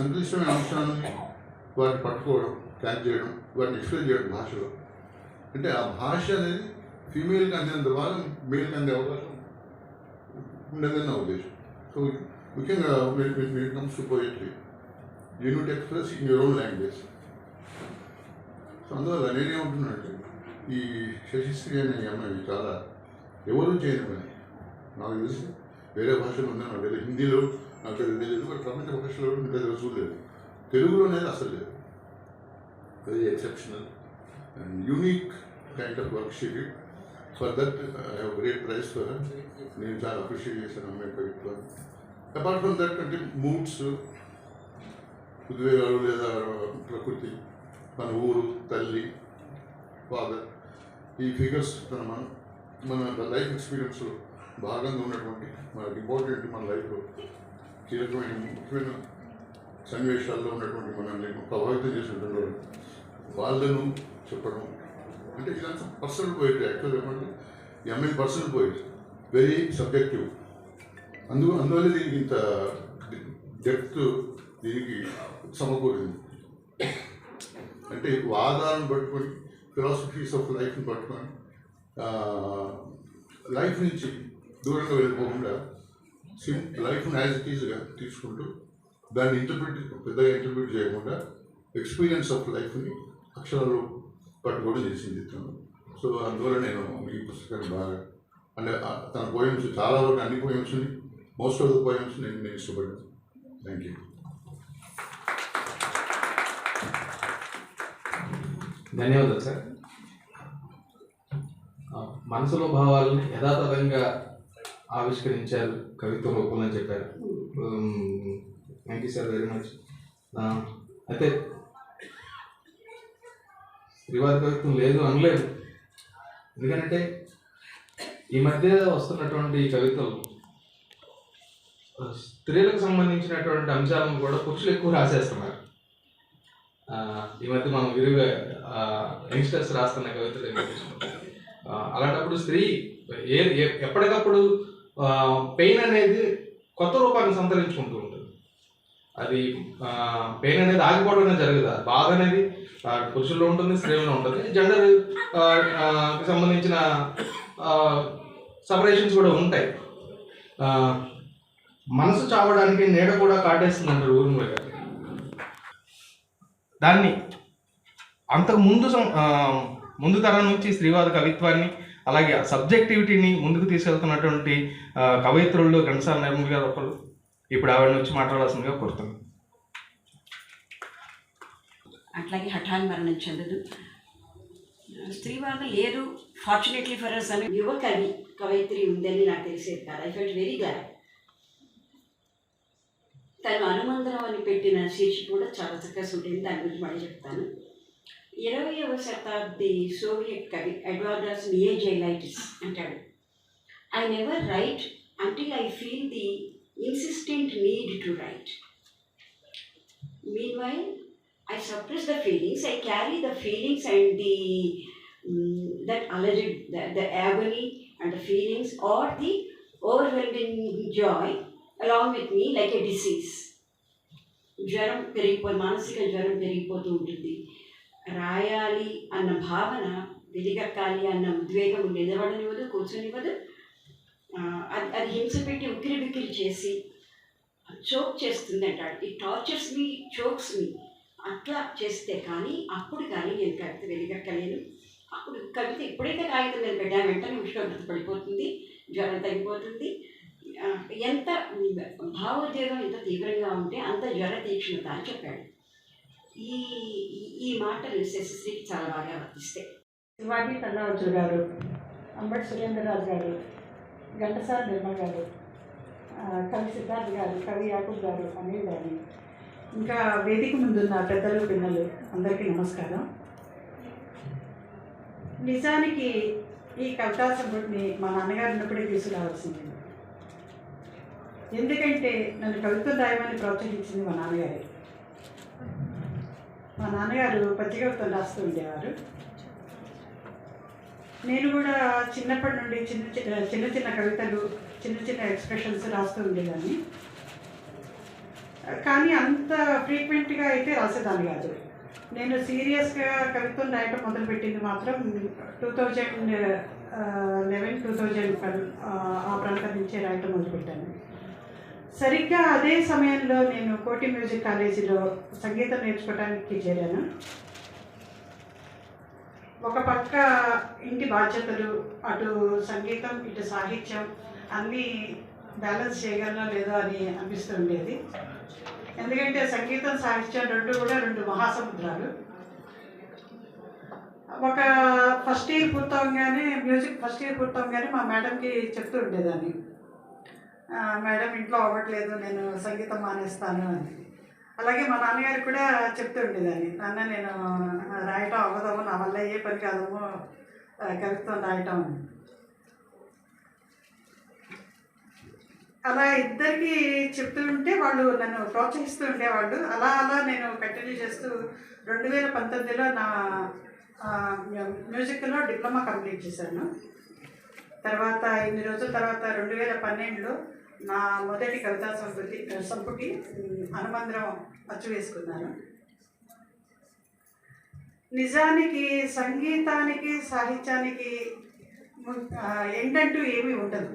సంక్లిష్టమైన అంశాలని వాటిని పట్టుకోవడం క్యాచ్ చేయడం వాటిని ఎక్స్ప్లెయిన్ చేయడం భాషలో. అంటే ఆ భాష అనేది ఫీమేల్కి అందినంత భాగం మేల్కి అందే అవకాశం ఉండదని నా ఉద్దేశం. సో ముఖ్యంగా it comes to poetry unit express in your own language so అందువల్ల నేనేమంటున్నానంటే ఈ శశిశ్రీ అనే అమ్మాయి చాలా ఎవరు చేయని పని? నాకు తెలిసి. వేరే భాషలో ఉందని నాకు హిందీలో నాకు తెలియదు ఎందుకంటే ప్రపంచ భాషలో ఇంకా చూడలేదు? తెలుగులో అనేది అసలు లేదు. Very exceptional and unique kind of work sheet for that I have great praise for నేను చాలా అప్రిషియేట్ చేశాను అమ్మాయి కవిత్వాన్ని అపార్ట్ ఫ్రమ్ దట్ అంటే మూడ్స్ ఉద్వేగాలు లేదా ప్రకృతి మన ఊరు తల్లి ఫాదర్ ఈ ఫిగర్స్ మన మన మన లైఫ్ ఎక్స్పీరియన్స్లో భాగంగా ఉన్నటువంటి మనకి ఇంపార్టెంట్ మన లైఫ్లో కీలకమైన ముఖ్యమైన సన్నివేశాల్లో ఉన్నటువంటి మనల్ని ప్రభావితం చేసినటువంటి వాళ్ళను చెప్పడం అంటే ఇదంతా పర్సనల్ పోయిట్ యాక్చువల్ చెప్పండి ఈ పర్సనల్ పోయిట్ వెరీ సబ్జెక్టివ్ అందు అందువల్ల దీనికి ఇంత డెప్త్ దీనికి సమకూరింది. అంటే వాదాలను పట్టుకొని ఫిలాసఫీస్ ఆఫ్ లైఫ్ని పట్టుకొని లైఫ్ నుంచి దూరంగా వెళ్ళిపోకుండా సిమ్ యాజ్ ఇట్ ఈజ్గా తీసుకుంటూ దాన్ని ఇంటర్ప్రిట్ పెద్దగా ఇంటర్ప్రిట్ చేయకుండా ఎక్స్పీరియన్స్ ఆఫ్ లైఫ్ని అక్షరాలు పట్టుకోవడం చేసింది తను సో అందువల్ల నేను ఈ పుస్తకాన్ని బాగా అంటే తన పోయమ్స్ చాలా వరకు అన్ని పోయమ్స్ని మోస్ట్ ఆఫ్ ద పోయమ్స్ నేను నేను ఇష్టపడ్డాను. థ్యాంక్ యూ ధన్యవాదాలు సార్ మనసులో భావాలను యథాతథంగా ఆవిష్కరించారు కవిత్వ రూపంలో అని చెప్పారు thank you sir very much అయితే శ్రీవారి కవిత్వం లేదు అనలేదు. ఎందుకంటే ఈ మధ్య వస్తున్నటువంటి కవితలు స్త్రీలకు సంబంధించినటువంటి అంశాలను కూడా పురుషులు ఎక్కువ రాసేస్తున్నారు. ఈ మధ్య మనం విరిగా యంగ్స్టర్స్ రాస్తున్న కవితలు అలాంటప్పుడు స్త్రీ ఏ- ఎప్పటికప్పుడు పెయిన్ అనేది కొత్త రూపాన్ని సంతరించుకుంటూ ఉంటుంది. అది పెయిన్ అనేది ఆగిపోవడం అనేది జరగదు బాధ అనేది పురుషుల్లో ఉంటుంది స్త్రీలో ఉంటుంది. జెండర్ సంబంధించిన సపరేషన్స్ కూడా ఉంటాయి. మనసు చావడానికి నీడ కూడా కాటేస్తుంది అంటారు ఊరిలో గారు దాన్ని అంతకు ముందు సం- ముందు తరం నుంచి స్త్రీవాద కవిత్వాన్ని అలాగే సబ్జెక్టివిటీని ముందుకు తీసుకెళ్తున్నటువంటి కవయిత్రులు కవయిత్రుల్లో ఘంటసాల నిర్మల్ గారు ఒకరు ఇప్పుడు ఆవిడ వచ్చి మాట్లాడాల్సిందిగా కోరుతున్నాను. అట్లాగే హఠాన్ మరణం చెందదు స్త్రీవాదం లేరు ఫార్చునేట్లీ ఫర్ అస్ అని యువ కవి కవయిత్రి ఉందని నాకు తెలిసేది కాదు. ఐ ఫెల్ట్ వెరీ గ్లాడ్ తను అనుమందరం అని పెట్టిన శీర్షిక కూడా చాలా చక్కగా ఉంటుంది. దాని గురించి మళ్ళీ చెప్తాను. ఇరవయవ శతాబ్ది సోవియట్ కవి ఎడ్వార్డస్ నియే జైలైటిస్ అంటాడు I never write until I feel the insistent need to write meanwhile I suppress the feelings, I carry the feelings and the mm, that alleged the, the agony and the feelings or the overwhelming joy along with me like a disease. జ్వరం పెరిగిపో మానసిక జ్వరం పెరిగిపోతూ ఉంటుంది రాయాలి అన్న భావన వెలిగక్కాలి అన్న ఉద్వేగం నిలబడనివ్వదు కూర్చొనివ్వదు. అది అది హింస పెట్టి ఉక్కిరి బిక్కిరి చేసి చోక్ చేస్తుంది అంటాడు ఈ టార్చర్స్ మీ చోక్స్ మీ అట్లా చేస్తే కానీ అప్పుడు కానీ నేను కవిత వెలిగక్కలేను. అప్పుడు కవిత ఎప్పుడైతే కాగితం మీద పెట్టా వెంటనే ఉష్ణోగ్రత పడిపోతుంది జ్వరం తగ్గిపోతుంది. ఎంత భావోద్వేగం ఎంత తీవ్రంగా ఉంటే అంత జ్వర తీక్షణత అని చెప్పాడు. ఈ ఈ- మాటలు శశిశ్రీకి చాలా బాగా వర్తిస్తాయి శివాజీ కన్నావచ్చులు గారు అంబటి సురేంద్రరాజు గారు ఘంటసాల నిర్మ గారు కవి సిద్ధార్థ్ గారు కవి యాకూబ్ గారు అనిల్ గారు. ఇంకా వేదిక ముందున్న పెద్దలు పిన్నలు అందరికీ నమస్కారం. నిజానికి ఈ కవితా సంపుటిని మా నాన్నగారు ఉన్నప్పుడే తీసుకురావాల్సింది. ఎందుకంటే నన్ను కవిత్వ రాయమని ప్రోత్సహించింది మా నాన్నగారే. మా నాన్నగారు పత్రికవిత్వం రాస్తూ ఉండేవారు. నేను కూడా చిన్నప్పటి నుండి చిన్న చిన్న చిన్న చిన్న కవితలు చిన్న చిన్న ఎక్స్ప్రెషన్స్ రాస్తూ ఉండేదాన్ని. కానీ అంత ఫ్రీక్వెంట్గా అయితే రాసేదాన్ని కాదు. నేను సీరియస్గా కవిత్వం రాయటం మొదలుపెట్టింది మాత్రం two thousand eleven two thousand ఆ ప్రాంతం నుంచే రాయటం మొదలుపెట్టాను. సరిగ్గా అదే సమయంలో నేను కోటి మ్యూజిక్ కాలేజీలో సంగీతం నేర్చుకోవడానికి చేరాను. ఒక పక్క ఇంటి బాధ్యతలు అటు సంగీతం ఇటు సాహిత్యం అన్నీ బ్యాలెన్స్ చేయగలనో లేదో అని అనిపిస్తూ ఉండేది. ఎందుకంటే సంగీతం సాహిత్యం రెండు కూడా రెండు మహాసముద్రాలు. ఒక ఫస్ట్ ఇయర్ పూర్తవగానే మ్యూజిక్ ఫస్ట్ ఇయర్ పూర్తవగానే మా మేడంకి చెప్తూ ఉండేదాన్ని. మేడం ఇంట్లో అవ్వట్లేదు నేను సంగీతం మానేస్తాను అని. అలాగే మా నాన్నగారు కూడా చెప్తూ ఉండేదాన్ని నాన్న నేను రాయటం అవ్వదము నా వల్ల ఏ పని కాదము కవిత్వం రాయటం అని. అలా ఇద్దరికి చెప్తూ ఉంటే వాళ్ళు నన్ను ప్రోత్సహిస్తూ ఉండేవాళ్ళు. అలా అలా నేను కంటిన్యూ చేస్తూ రెండు వేల పంతొమ్మిదిలో నా మ్యూజిక్లో డిప్లొమా కంప్లీట్ చేశాను. తర్వాత ఇన్ని రోజుల తర్వాత రెండు వేల పన్నెండులో నా మొదటి కవితా సంపుటి సంపుటి ఉమ్, అచ్చు వేసుకున్నాను. నిజానికి సంగీతానికి సాహిత్యానికి ఎండంటూ ఏమీ ఉండదు.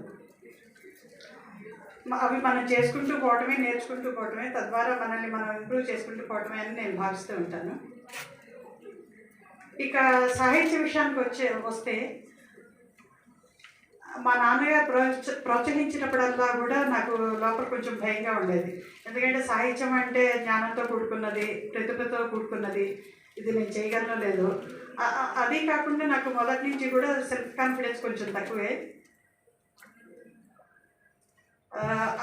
అవి మనం చేసుకుంటూ పోవటమే నేర్చుకుంటూ పోవటమే తద్వారా మనల్ని మనం ఇంప్రూవ్ చేసుకుంటూ పోవటమే అని నేను భావిస్తూ ఉంటాను. ఇక సాహిత్య విషయానికి వచ్చే వస్తే మా నాన్నగారు ప్రోత్స ప్రోత్సహించినప్పుడల్లా కూడా నాకు లోపల కొంచెం భయంగా ఉండేది. ఎందుకంటే సాహిత్యం అంటే జ్ఞానంతో కూడుకున్నది ప్రతిభతో కూడుకున్నది. ఇది నేను చేయగలను లేదు. అదే కాకుండా నాకు మొదటి నుంచి కూడా సెల్ఫ్ కాన్ఫిడెన్స్ కొంచెం తక్కువే.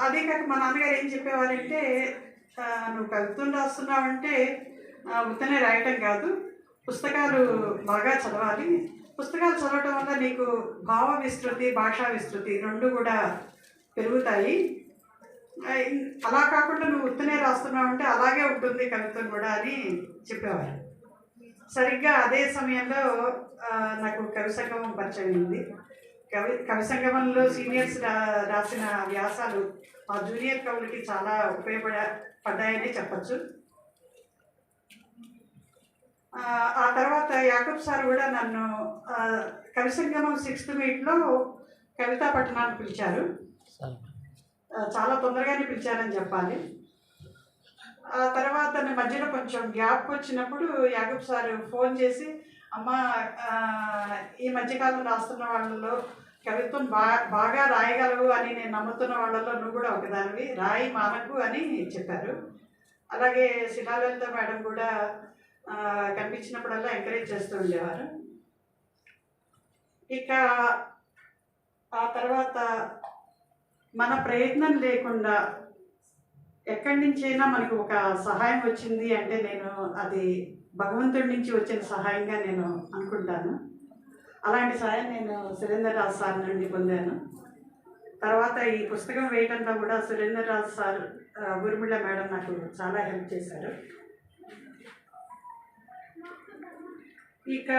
అదే కాక మా నాన్నగారు ఏం చెప్పేవారంటే నువ్వు కవిత్వం రాస్తున్నావంటే ఆ, ఉత్తనే రాయటం కాదు. పుస్తకాలు బాగా చదవాలి. పుస్తకాలు చదవటం వల్ల నీకు భావ విస్తృతి భాషా విస్తృతి రెండు కూడా పెరుగుతాయి. అలా కాకుండా నువ్వు ఉత్తనే రాస్తున్నావంటే అలాగే ఉంటుంది కవిత్వం కూడా అని చెప్పేవారు. సరిగ్గా అదే సమయంలో నాకు కవి సంగమం పరిచయం అయింది. కవి కవి సంగమంలో సీనియర్స్ రా రాసిన వ్యాసాలు మా జూనియర్ కవులకి చాలా ఉపయోగపడ పడ్డాయని చెప్పచ్చు. ఆ, తర్వాత యాకబ్ సార్ కూడా నన్ను ఆ, కవి సంగమం సిక్స్త్ మీట్లో కవితా పట్టణాన్ని పిలిచారు. చాలా తొందరగానే పిలిచారని చెప్పాలి. ఆ తర్వాత మధ్యలో కొంచెం గ్యాప్ వచ్చినప్పుడు యాకబ్ సార్ ఫోన్ చేసి అమ్మ ఈ మధ్యకాలం రాస్తున్న వాళ్ళలో కవిత్వం బా బాగా రాయగలవు అని నేను నమ్ముతున్న వాళ్ళలో నువ్వు కూడా ఒకదానివి రాయి మానకు అని చెప్పారు. అలాగే శిలాలలిత మేడం కూడా కనిపించినప్పుడల్లా ఎంకరేజ్ చేస్తూ ఉండేవారు. ఇక ఆ తర్వాత మన ప్రయత్నం లేకుండా ఎక్కడి నుంచైనా మనకు ఒక సహాయం వచ్చింది అంటే నేను అది భగవంతుడి నుంచి వచ్చిన సహాయంగా నేను అనుకుంటాను. అలాంటి సహాయం నేను సురేందర్ రాజు సార్ నుండి పొందాను. తర్వాత ఈ పుస్తకం వేయటంలో కూడా సురేందర్ రాజు సార్ ఊర్మిళ మేడం నాకు చాలా హెల్ప్ చేశారు. ఇక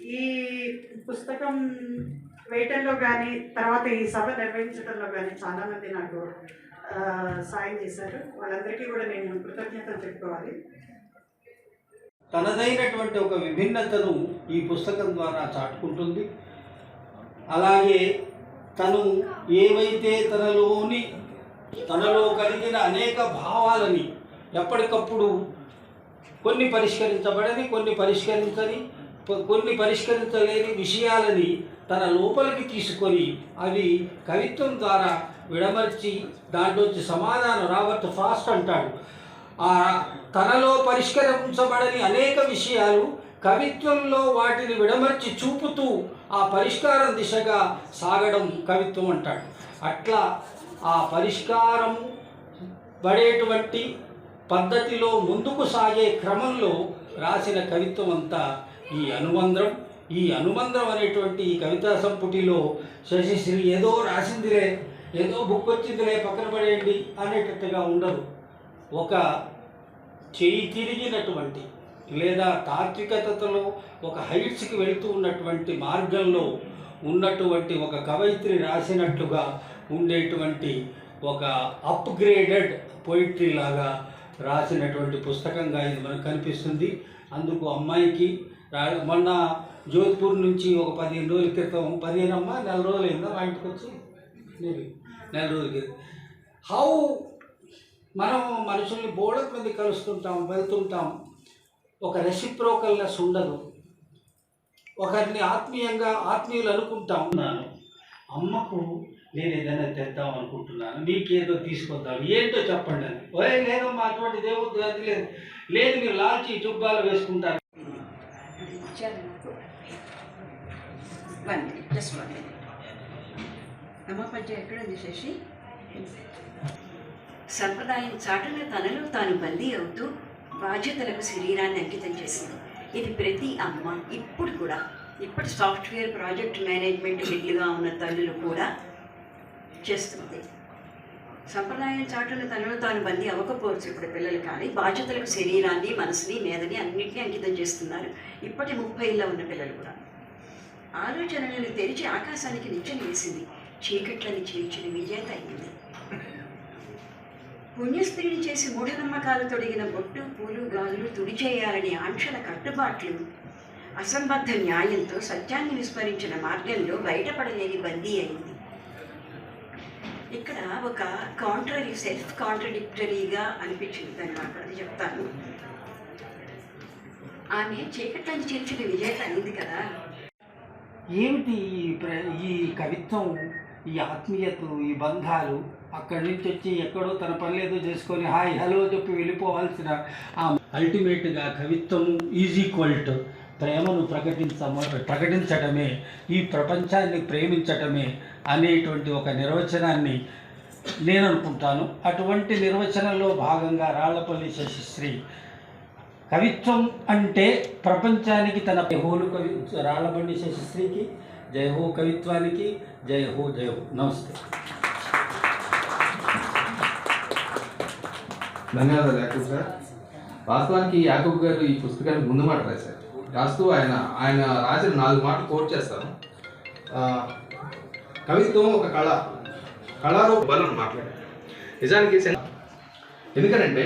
ఈ పుస్తకం వేయటంలో కానీ తర్వాత ఈ సభ నిర్వహించడంలో కానీ చాలామంది నాకు సాయం చేశారు. వాళ్ళందరికీ కూడా నేను కృతజ్ఞతలు చెప్పుకోవాలి. తనదైనటువంటి ఒక విభిన్నతను ఈ పుస్తకం ద్వారా చాటుకుంటుంది. అలాగే తను ఏవైతే తనలోని తనలో కలిగిన అనేక భావాలని ఎప్పటికప్పుడు కొన్ని పరిష్కరించబడని కొన్ని పరిష్కరించని కొన్ని పరిష్కరించలేని విషయాలని తన లోపలికి తీసుకొని అవి కవిత్వం ద్వారా విడమర్చి దాంట్లోంచి సమాధానం రాబర్ట్ ఫాస్ట్ అంటాడు. ఆ తనలో పరిష్కరించబడని అనేక విషయాలు కవిత్వంలో వాటిని విడమర్చి చూపుతూ ఆ పరిష్కారం దిశగా సాగడం కవిత్వం అంటాడు. అట్లా ఆ పరిష్కారం పడేటువంటి పద్ధతిలో ముందుకు సాగే క్రమంలో రాసిన కవిత్వం అంతా ఈ అనుబంధం ఈ అనుబంధం అనేటువంటి ఈ కవితా సంపుటిలో శశిశ్రీ ఏదో రాసిందిలే ఏదో బుక్ వచ్చిందిలే పక్కన పడేయండి అనేటట్టుగా ఉండదు. ఒక చేయి తిరిగినటువంటి లేదా తాత్వికతలో ఒక హైట్స్కి వెళుతూ ఉన్నటువంటి మార్గంలో ఉన్నటువంటి ఒక కవయిత్రి రాసినట్లుగా ఉండేటువంటి ఒక అప్గ్రేడెడ్ పోయిట్రీ లాగా రాసినటువంటి పుస్తకంగా ఇది మనకు కనిపిస్తుంది. అందుకు అమ్మాయికి మొన్న జోధ్పూర్ నుంచి ఒక పదిహేను రోజుల క్రితం పదిహేను అమ్మ నెల రోజులు అయిందా మా ఇంటికి వచ్చి? నెల రోజుల క్రితం. హౌ మనం మనుషుల్ని బోర్డర్ మంది కలుస్తుంటాం వెళ్తుంటాం. ఒక రెసిప్రోకల్నెస్ ఉండదు. ఒకరిని ఆత్మీయంగా ఆత్మీయులు అనుకుంటాం. ఉన్నాను అమ్మకు నేను ఏదైనా తెద్దాం అనుకుంటున్నాను మీకేదో తీసుకొద్దాం ఏంటో చెప్పండి అని. ఓయ్ లేదమ్మా అటువంటి దేవుడు అది లేదు. లేదు మీరు లాల్చి జుబ్బాలు వేసుకుంటారు. జస్ట్ అమ్మ సంప్రదాయం చాటున తనలో తాను బందీ అవుతూ బాధ్యతలకు శరీరాన్ని అంకితం చేసింది. ఇది ప్రతి అమ్మ ఇప్పుడు కూడా. ఇప్పటి సాఫ్ట్వేర్ ప్రాజెక్ట్ మేనేజ్మెంట్ హెడ్లుగా ఉన్న తల్లులు కూడా చేస్తుంది. సంప్రదాయం చాటులు తనలో తాను బందీ అవ్వకపోవచ్చు ఇప్పుడు పిల్లలు కానీ బాధ్యతలకు శరీరాన్ని మనసుని మేధని అన్నింటినీ అంకితం చేస్తున్నారు ఇప్పటి ముప్పైలో ఉన్న పిల్లలు కూడా. ఆలోచనలను తెరిచి ఆకాశానికి నిచ్చెన వేసింది. చీకట్లని చీల్చిన విజేత అయింది. పుణ్యస్త్రీని చేసి మూఢనమ్మకాలు తొడిగిన బొట్టు పూలు గాజులు తుడిచేయాలని ఆంక్షల కట్టుబాట్లు అసంబద్ధ న్యాయంతో సత్యాన్ని విస్మరించిన మార్గంలో బయటపడలేని బందీ అయింది. ఇక్కడ ఒక కాంట్రరీ సెల్ఫ్ కాంట్రడిక్టరీగా అనిపించింది దాన్ని నాకు. అది చెప్తాను. ఆమె చీకట్లని చేర్చిన విజేత అయింది కదా. ఏమిటి ఈ ప్ర- ఈ కవిత్వం ఈ ఆత్మీయతలు ఈ బంధాలు? అక్కడి నుంచి వచ్చి ఎక్కడో తన పనిలేదో చేసుకొని హాయ్ హలో చెప్పి వెళ్ళిపోవాల్సిన ఆ అల్టిమేట్గా కవిత్వము ఈజ్ ఈక్వల్ టు ప్రేమను ప్రకటించ ప్రకటించటమే ఈ ప్రపంచాన్ని ప్రేమించటమే అనేటువంటి ఒక నిర్వచనాన్ని నేను అనుకుంటాను. అటువంటి నిర్వచనంలో భాగంగా రాళ్ళపల్లి శశిశ్రీ కవిత్వం అంటే ప్రపంచానికి తన జయహోలు కవి రాళ్ళపల్లి శశిశ్రీకి జయహో కవిత్వానికి జయ హో జయ హో. నమస్తే. ధన్యవాదాలు యాకూబ్ సార్. వాస్తవానికి యాకూబ్ గారు ఈ పుస్తకానికి ముందు మాట రాశారు. రాస్తూ ఆయన ఆయన రాసిన నాలుగు మాటలు కోట్ చేస్తాను కవిత్వం ఒక కళ. కళారూప బలం మాట్లాడారు నిజానికి ఎందుకనంటే